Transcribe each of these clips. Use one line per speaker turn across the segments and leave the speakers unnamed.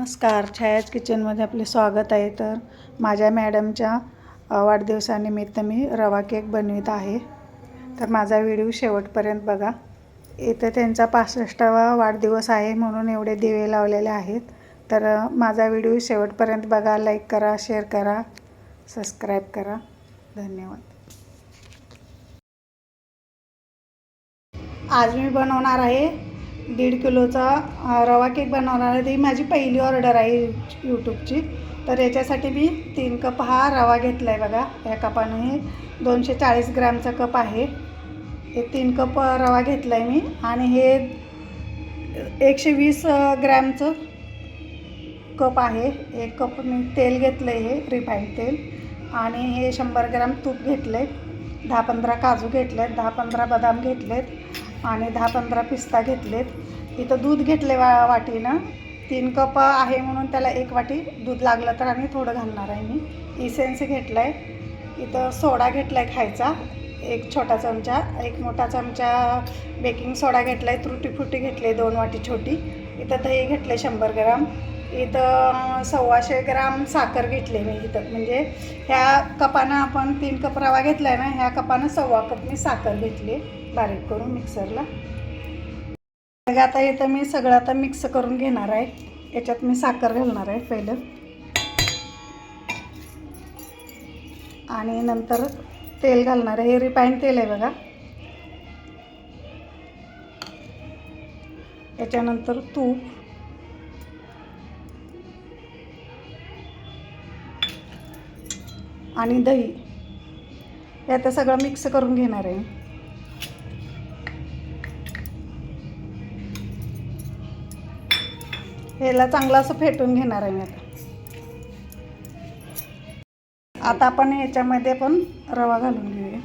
नमस्कार. छायाज किचनमध्ये आपले स्वागत आहे. तर माझ्या मॅडमच्या वाढदिवसानिमित्त मी रवा केक बनवित आहे. तर माझा व्हिडिओ शेवटपर्यंत बघा. इथं त्यांचा पासष्टावा वाढदिवस आहे म्हणून एवढे दिवे लावलेले आहेत. तर माझा व्हिडिओ शेवटपर्यंत बघा. लाईक करा शेअर करा सबस्क्राईब करा. धन्यवाद. आज मी बनवणार आहे दीड किलोचा रवा केक बनवणार आहे. ती माझी पहिली ऑर्डर आहे यूट्यूबची तर याच्यासाठी मी तीन कप हा रवा घेतला आहे बघा. या कपाने हे दोनशे चाळीस ग्रॅमचा कप आहे. हे तीन कप रवा घेतला आहे मी. आणि हे एकशे वीस ग्रॅमचं कप आहे. एक कप मी तेल घेतलं आहे हे रिफाईंड तेल. आणि हे शंभर ग्रॅम तूप घेतलं आहे दहा पंधरा काजू घेतले आहेत दहा पंधरा बदाम घेतलेत. आणि दहा पंधरा पिस्ता घेतलेत. इथं दूध घेतले वा वाटीनं. तीन कप आहे म्हणून त्याला एक वाटी दूध लागलं तर आम्ही थोडं घालणार आहे मी. इसेन्स घेतला आहे इथं सोडा घेतला आहे खायचा. एक छोटा चमचा एक मोठा चमचा बेकिंग सोडा घेतला आहे त्रुटी फुटी घेतली आहे दोन वाटी छोटी. इथं दही घेतलं आहे शंभर ग्राम. इथं सव्वाशे ग्राम साखर घेतली मी इथं. म्हणजे ह्या कपानं आपण तीन कप रवा घेतला आहे ना ह्या कपानं सव्वा कप मी साखर घेतली बारीक करून मिक्सरला. मग आता इथं मी सगळं आता मिक्स करून घेणार आहे. याच्यात मी साखर घालणार आहे पहिलं. आणि नंतर तेल घालणार आहे. हे रिफाईंड तेल आहे बघा. याच्यानंतर तूप. आणि दही. हे आता सगळं मिक्स करून घेणार आहे. ह्याला चांगलं असं फेटून घेणार आहे मी आता. आता आपण याच्यामध्ये पण रवा घालून घेऊया.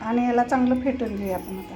आणि याला चांगलं फेटून घेऊया आपण आता.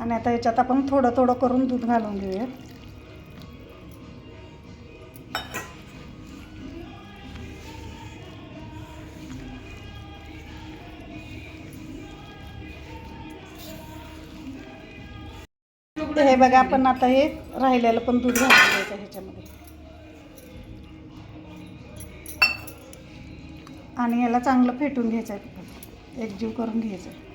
आणि आता ह्याच्यात आपण थोडं थोडं करून दूध घालून घेऊया. हे बघा आपण आता हे राहिलेलं पण दूध घालून द्यायचं ह्याच्यामध्ये. आणि याला चांगलं फेटून घ्यायचं आहे. एकजीव करून घ्यायचं आहे.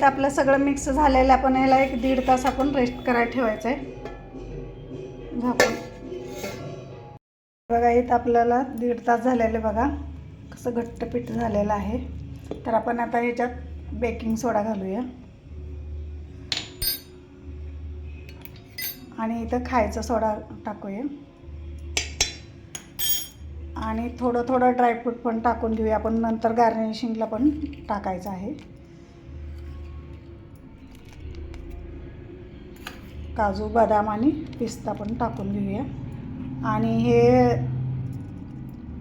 आता आपलं सगळं मिक्स झालेलं आपण याला एक दीड तास आपण रेस्ट करायला ठेवायचं आहे झाकून. बघा इथं आपल्याला दीड तास झालेले बघा. कसं घट्ट पीठ झालेलं आहे. तर आपण आता ह्याच्यात बेकिंग सोडा घालूया. आणि इथं खायचा सोडा टाकूया. आणि थोडं थोडं ड्रायफ्रूट पण टाकून घेऊया. आपण नंतर गार्निशिंगला पण टाकायचं आहे. काजू बदाम आणि पिस्ता पण टाकून घेऊया. आणि हे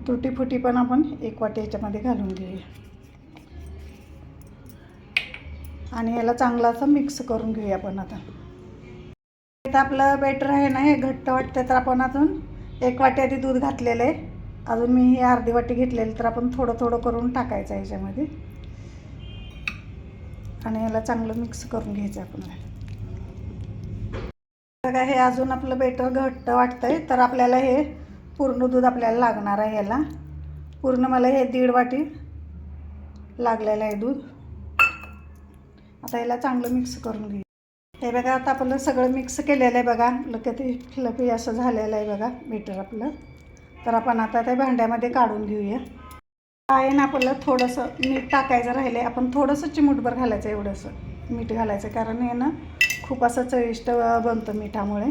तुटीफुटी पण आपण एक वाटी याच्यामध्ये घालून घेऊया. आणि याला चांगला असं मिक्स करून घेऊया आपण आता. आता आपलं बेटर आहे ना हे घट्ट वाटतं तर आपण अजून एक वाटी आधी दूध घातलेलं आहे. अजून मी ही अर्धी वाटी घेतलेली तर आपण थोडं थोडं करून टाकायचं आहे याच्यामध्ये. आणि याला चांगलं मिक्स करून घ्यायचं आपण. बघा हे अजून आपलं बेटर घट्ट वाटतं आहे तर आपल्याला हे पूर्ण दूध आपल्याला लागणार आहे याला पूर्ण मला हे दीड वाटी लागलेलं आहे दूध. आता याला चांगलं मिक्स करून घेऊ. हे बघा आता आपलं सगळं मिक्स केलेलं आहे बघा. किती फ्लफी असं झालेलं आहे बघा बेटर आपलं. तर आपण आता त्या भांड्यामध्ये काढून घेऊया. आहे ना आपल्याला थोडंसं मीठ टाकायचं राहिलं आहे आपण थोडंसं चिमूटभर घालायचं एवढंसं. मीठ घालायचं कारण हे ना खूप असं चविष्ट बनतं मिठामुळे.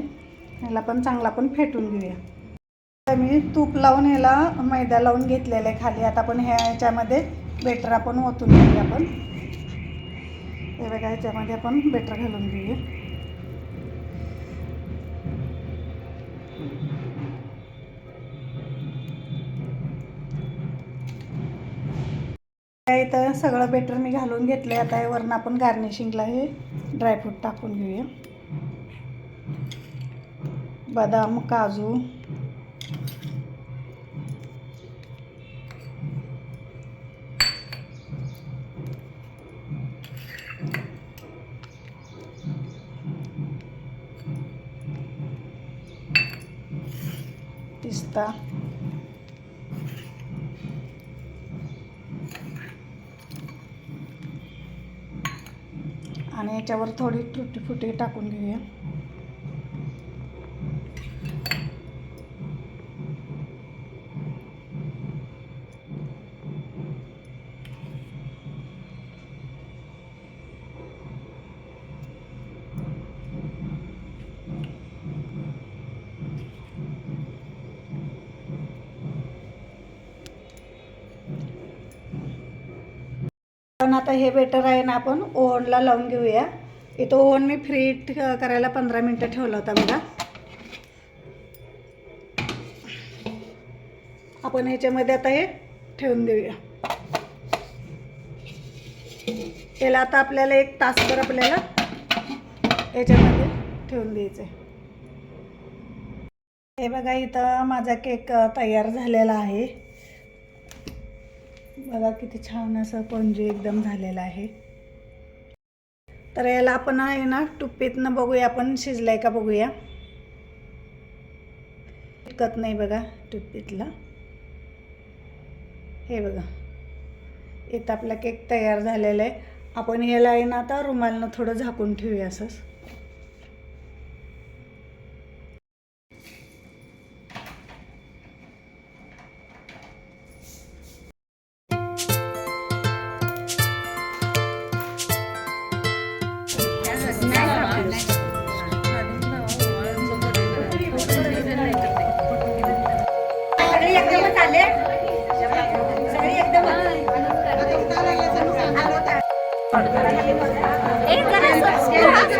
ह्याला पण चांगला पण फेटून घेऊया. मी तूप लावून ह्याला मैदा लावून घेतलेला आहे खाली. आता आपण ह्या ह्याच्यामध्ये बेटर आपण ओतून घेऊया आपण. हे बघा ह्याच्यामध्ये आपण बेटर घालून घेऊया. इथं सगळं बेटर मी घालून घेतलं आहे आता वरनं आपण गार्निशिंगला हे ड्रायफ्रूट टाकून घेऊया. बदाम काजू. पिस्ता. आणि याच्यावर थोडी तुटी फुटी टाकून घेऊया. पण आता हे बेटर आहे ना आपण ओव्हनला लावून घेऊया. इथं ओव्हन मी फ्री करायला पंधरा मिनटं ठेवला होता बघा. आपण ह्याच्यामध्ये आता हे ठेवून देऊया. याला आता आपल्याला एक तासभर आपल्याला याच्यामध्ये ठेवून द्यायचं आहे हे बघा इथं माझा केक तयार झालेला आहे. बघा किती छान असं पणजे एकदम झालेलं आहे. तर याला आपण आहे ना टुप्पीतनं बघूया आपण शिजलाय का बघूया. टिकत नाही बघा टुप्पीतला. हे बघा. इथं आपला केक तयार झालेला आहे. आपण याला आहे ना आता रुमालनं थोडं झाकून ठेवूया असंच.
Eh, karena subscribe.